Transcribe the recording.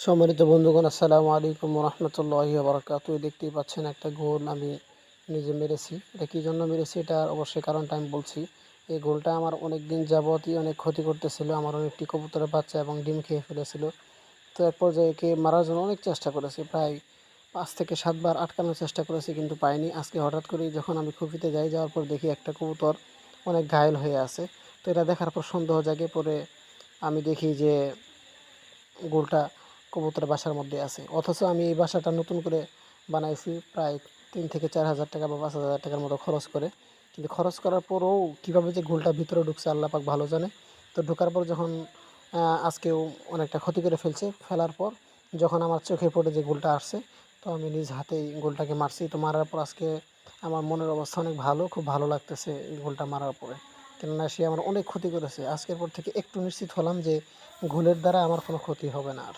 সম্মানিত বন্ধুগণ, আসসালামু আলাইকুম রহমতুল্লাহি বারকাত দেখতেই পাচ্ছেন একটা গোল আমি নিজে মেরেছি। এটা কী জন্য মেরেছি? এটা অবশ্যই কারণটা আমি বলছি। এই গোলটা আমার অনেক দিন যাবতই অনেক ক্ষতি করতেছিল। আমার অনেকটি কবুতরের বাচ্চা এবং ডিম খেয়ে ফেলেছিল। তো এক পর্যায়ে একে মারার জন্য অনেক চেষ্টা করেছি। প্রায় পাঁচ থেকে সাতবার আটকানোর চেষ্টা করেছি কিন্তু পাইনি। আজকে হঠাৎ করে যখন আমি খুপিতে যাই, যাওয়ার পর দেখি একটা কবুতর অনেক ঘায়ল হয়ে আছে। তো এটা দেখার পর সন্দেহ জাগে। পরে আমি দেখি যে গোলটা কবুতরের বাসার মধ্যে আছে। অথচ আমি এই বাসাটা নতুন করে বানাইছি, প্রায় তিন থেকে চার হাজার টাকা বা পাঁচ হাজার টাকার মতো খরচ করে। কিন্তু খরচ করার পরও কীভাবে যে গোলটা ভিতরে ঢুকছে আল্লাহ পাক ভালো জানে। তো ঢোকার পর যখন আজকেও অনেকটা ক্ষতি করে ফেলছে, ফেলার পর যখন আমার চোখে পড়ে যে গোলটা আসছে, তো আমি নিজ হাতেই গোলটাকে মারছি। তো মারার পর আজকে আমার মনের অবস্থা অনেক ভালো, খুব ভালো লাগতেছে গোলটা মারার পরে। কেননা সে আমার অনেক ক্ষতি করেছে। আজকের পর থেকে একটু নিশ্চিত হলাম যে গোলের দ্বারা আমার কোনো ক্ষতি হবে না আর।